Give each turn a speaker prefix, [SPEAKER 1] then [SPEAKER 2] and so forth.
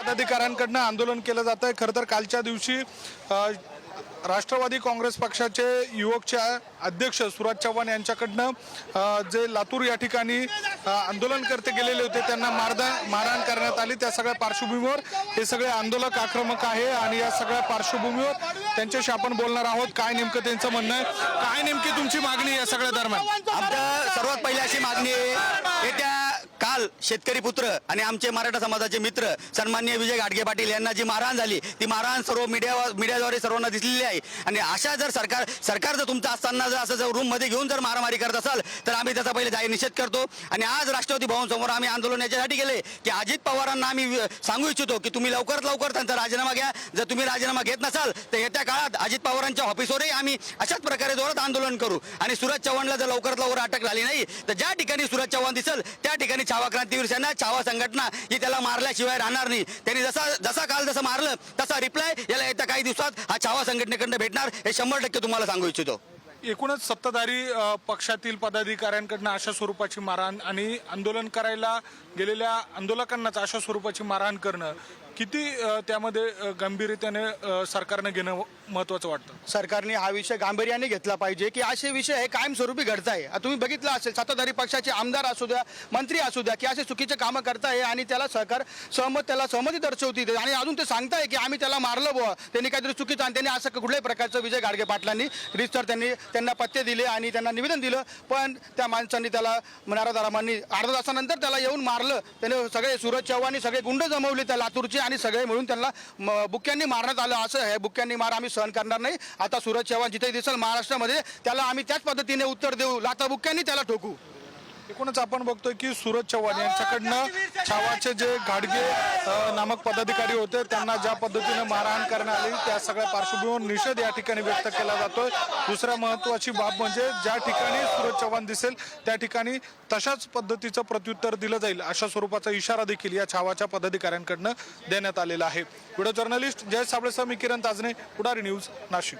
[SPEAKER 1] पदाधिकाऱ्यांकडनं आंदोलन केलं जात आहे खरं तर कालच्या दिवशी राष्ट्रवादी काँग्रेस पक्षाचे युवकचे अध्यक्ष सुराज चव्हाण यांच्याकडनं जे लातूर या ठिकाणी आंदोलन करते गेलेले होते त्यांना मारदान मारहाण करण्यात आली. त्या सगळ्या पार्श्वभूमीवर हे सगळे आंदोलक आक्रमक आहे आणि या सगळ्या पार्श्वभूमीवर त्यांच्याशी आपण बोलणार आहोत. काय नेमकं त्यांचं म्हणणं आहे? काय नेमकी तुमची मागणी या सगळ्या दरम्यान?
[SPEAKER 2] आमच्या सर्वात पहिली अशी मागणी आहे येत्या काल शेतकरी पुत्र आणि आमचे मराठा समाजाचे मित्र सन्माननीय विजय गाडगे पाटील यांना जी मारहाण झाली ती मारहाण सर्व मीडिया मीडियाद्वारे सर्वांना दिसलेली आहे. आणि अशा जर सरकार सरकार जर तुमचं असताना जर असं जर रूममध्ये घेऊन जर मारामारी करत असाल तर आम्ही त्याचा पहिले जाहीर निषेध करतो. आणि आज राष्ट्रवादी भवन समोर आम्ही आंदोलन याच्यासाठी केले की अजित पवारांना आम्ही सांगू इच्छितो की तुम्ही लवकरात लवकर त्यांचा राजीनामा घ्या. जर तुम्ही राजीनामा घेत नसाल तर येत्या काळात अजित पवारांच्या ऑफिसवरही आम्ही अशाच प्रकारे जोरात आंदोलन करू. आणि सुरज चव्हाणला जर लवकरात लवकर अटक झाली नाही तर ज्या ठिकाणी सुरज चव्हाण दिसल त्या ठिकाणी छावा क्रांतीवीर सेना छावा संघटना ही त्याला मारल्याशिवाय राहणार नाही. त्यांनी जसा जसा काल जसं मारलं तसा रिप्लाय याला येत्या काही दिवसात हा छावा संघटनेकडनं भेटणार. हे शंभर टक्के तुम्हाला सांगू इच्छितो.
[SPEAKER 1] एकूणच सत्ताधारी पक्षातील पदाधिकाऱ्यांकडनं अशा स्वरूपाची मारहाण आणि आंदोलन करायला गेलेल्या आंदोलकांनाच अशा स्वरूपाची मारहाण करणं किती त्यामध्ये गंभीरतेने सरकारनं घेणं महत्वाचं वाटतं?
[SPEAKER 3] सरकारने हा विषय गांभीर्याने घेतला पाहिजे की असे विषय हे कायमस्वरूपी घडत आहे तुम्ही बघितलं असेल सत्ताधारी पक्षाचे आमदार असू द्या मंत्री असू द्या की असे चुकीचे कामं करताय आणि त्याला सरकार सहमत त्याला सहमती दर्शवती आणि अजून ते सांगताय की आम्ही त्याला मारलं बुवा. त्यांनी काहीतरी चुकीचं आणि त्यांनी असं कुठल्याही प्रकारचं विजय गाडगे पाटलांनी रिस्टर त्यांनी त्यांना पत्ते दिले आणि त्यांना निवेदन दिलं. पण त्या माणसांनी त्याला नारादारामांनी अर्धा तासानंतर त्याला येऊन मारलं. त्याने सगळे सूरज चव्हाणी सगळे गुंड जमवले त्या लातूरचे आणि सगळे मिळून त्यांना बुक्क्यांनी मारण्यात आलं. असं हे बुक्क्यांनी मार आम्ही सहन करणार नाही. आता सूरज चव्हाण जिथे दिसेल महाराष्ट्रामध्ये त्याला आम्ही त्याच पद्धतीने उत्तर देऊ. लाता बुक्क्यांनी त्याला ठोकू.
[SPEAKER 1] एकूणच आपण बघतोय की सूरज चव्हाण यांच्याकडनं छावाचे जे घाडगे नामक पदाधिकारी होते त्यांना ज्या पद्धतीने मारहाण करण्यात आली त्या सगळ्या पार्श्वभूमीवर निषेध या ठिकाणी व्यक्त केला जातोय. दुसऱ्या महत्वाची बाब म्हणजे ज्या ठिकाणी सूरज चव्हाण दिसेल त्या ठिकाणी तशाच पद्धतीचं प्रत्युत्तर दिलं जाईल अशा स्वरूपाचा इशारा देखील या छावाच्या पदाधिकाऱ्यांकडनं देण्यात आलेला आहे. व्हिडिओ जर्नलिस्ट जय साबळेसह मी किरण ताजने पुढारी न्यूज नाशिक.